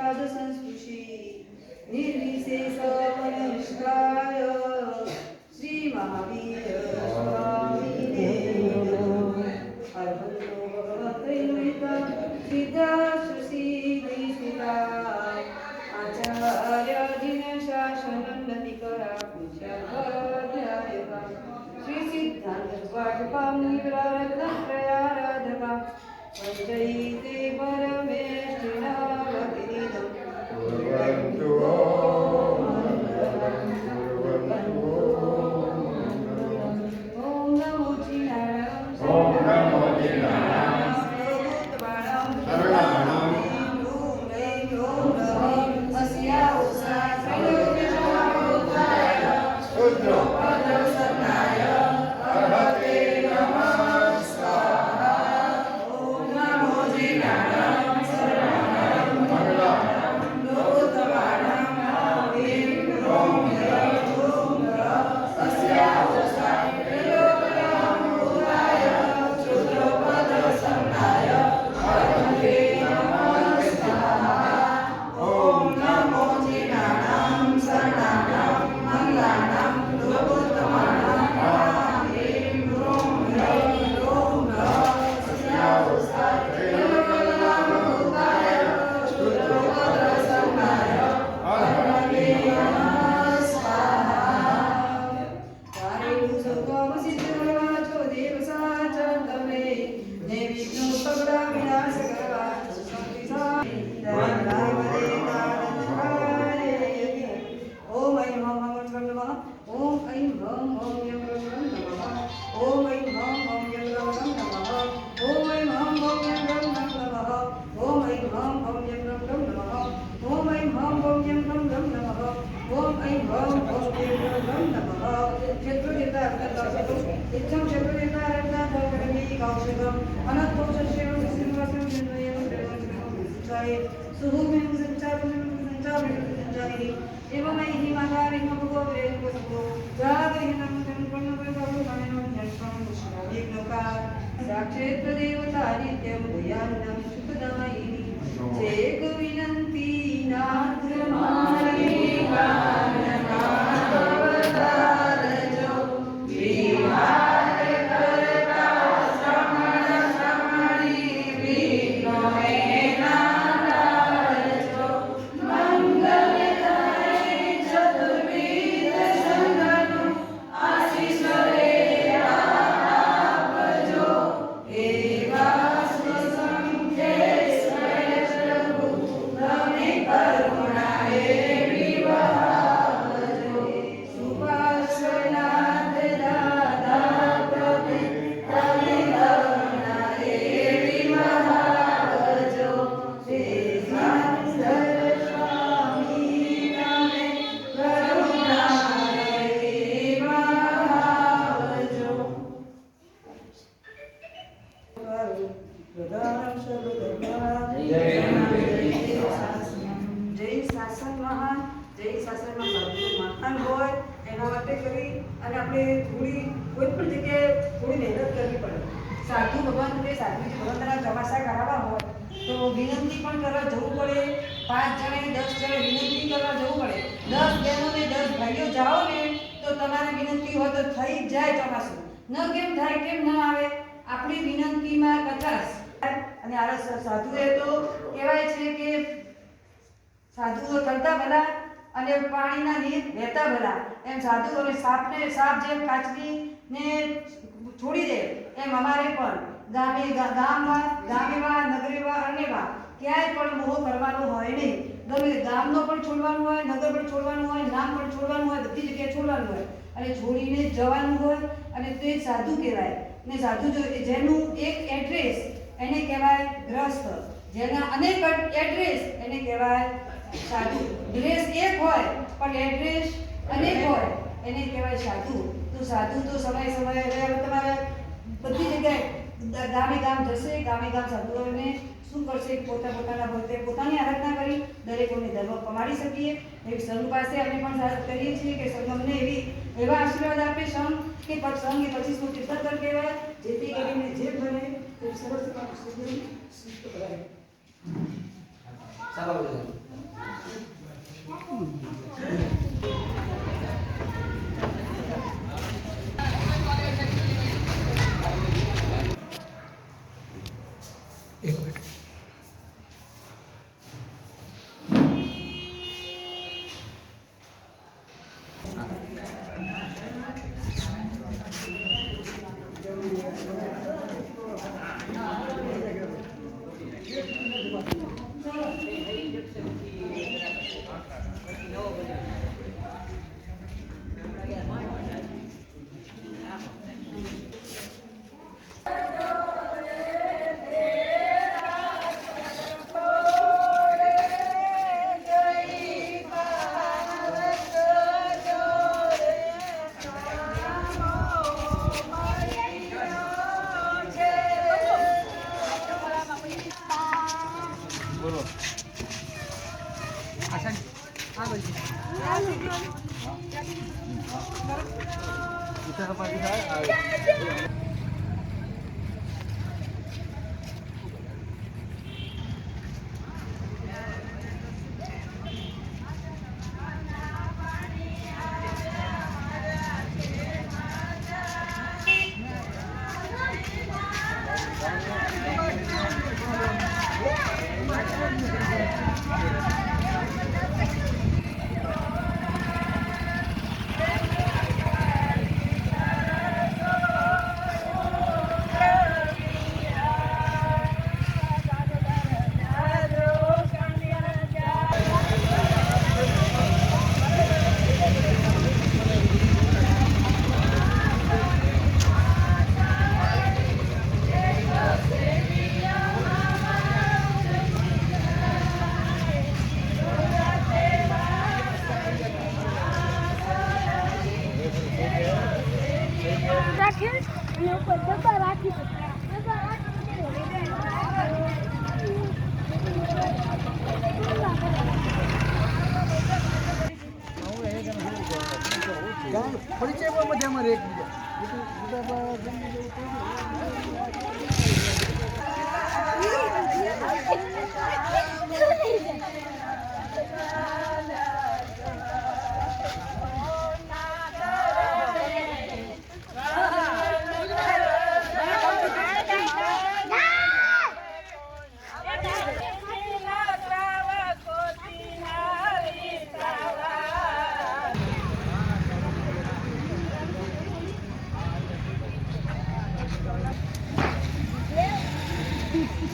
2000s দরিদ্র અર્થાતો ઇચ્છં ચતુર્યુગા અર્થાતો કરમી કૌશિકમ અનંતો સસ્યમ સિંહવસમ જન્મયમ દેવમ સંચાય સુભુમિમ સંચારમિમ શાસનમાં સૌથી મહાન હોય, એના માટે કરી અને આપણે થોડી કોઈ પણ જગ્યાએ થોડી મહેનત કરવી પડે. સાધુ ભગવાન સાધુ ભગવાનના ચોમાસા કરાવવા હોય, તો વિનંતી પણ કરવા જવું પડે. પાંચ જણે, દસ જણે વિનંતી કરવા જવું પડે. દસ બહેનો ને દસ ભાઈઓ જાઓ ને, તો તમારે વિનંતી હોય તો થઈ જ જાય ચોમાસું. ન કેમ થાય, કેમ ન આવે? આપણી વિનંતીમાં કચાશ અને આ સાધુએ તો કહેવાય છે કે સાધુઓ કરતા ભલા અને પાણીના નીર વહેતા ભલા એમ સાધુ અને સાપને સાપ જેમ કાચની ને છોડી દે, એમ અમારે પણ. ગામે ગામમાં ગામેમાં નગરીમાં અરણ્યમાં ક્યાંય પણ મોહ કરવાનો હોય નહીં. ગમે ગામનો પણ છોડવાનું હોય, નગર પણ છોડવાનું હોય, નામ પણ છોડવાનું હોય, બધી જગ્યાએ છોડવાનું હોય. અને છોડીને જવાનું હોય, અને તે સાધુ કહેવાય. ને સાધુ જો જેનું એક એડ્રેસ એને કહેવાય ગ્રસ્ત જેના અનેક એડ્રેસ એને કહેવાય સાધુ. ડ્રેસ એક હોય, પણ એડ્રેસ અનેક હોય. એને કહેવાય સાધુ. તો સાધુ તો સમય સમયે હવે તમારે બધી જગ્યાએ ગામે ગામ જશે, ગામે ગામ સાધુઓને શું કરશે? પોતા પોતાના ભક્તે પોતાની આરાધના કરી દરેકોને ધર્મ પમાડી શકીએ. એવી સંઘ પાસે અમે પણ સાથ કરીએ છીએ કે સંઘ અમને એવી, એવા આશીર્વાદ આપે સંઘ કે સંઘ એ પચીસમું તીર્થંકર કહેવાય. જેથી કરીને જે બને સરસ સુધી સુસ્ત કરાય રાખી Mm-hmm. 加油 પરિચયમાં રહે એકબીજા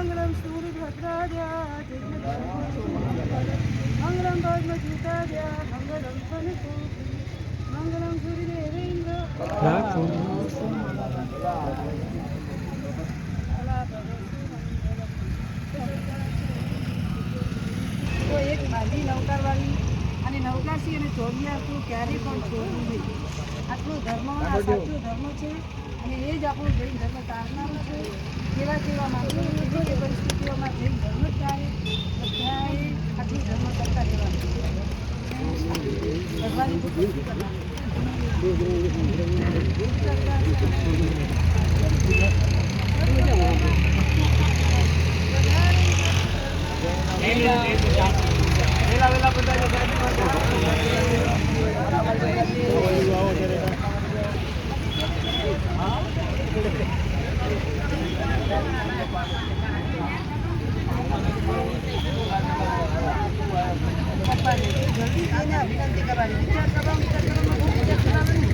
Mangalam Suri અને નૌકાશી અને ચોરિયાતું ક્યારેય પણ છોડવું નહીં. આટલો ધર્મ આ સાચું ધર્મ છે અને એ જ આપણું જૈન ધર્મ તારનારો છે. કેવા કેવા માણસો જે પરિસ્થિતિઓમાં જૈન ધર્મ જ ચાલે બધાએ આટલું ધર્મ કરતા રહેવાનું ભગવાનની કરવાની વિનંતી કરવાની વિચાર કરવાનો વિચાર કરવાનો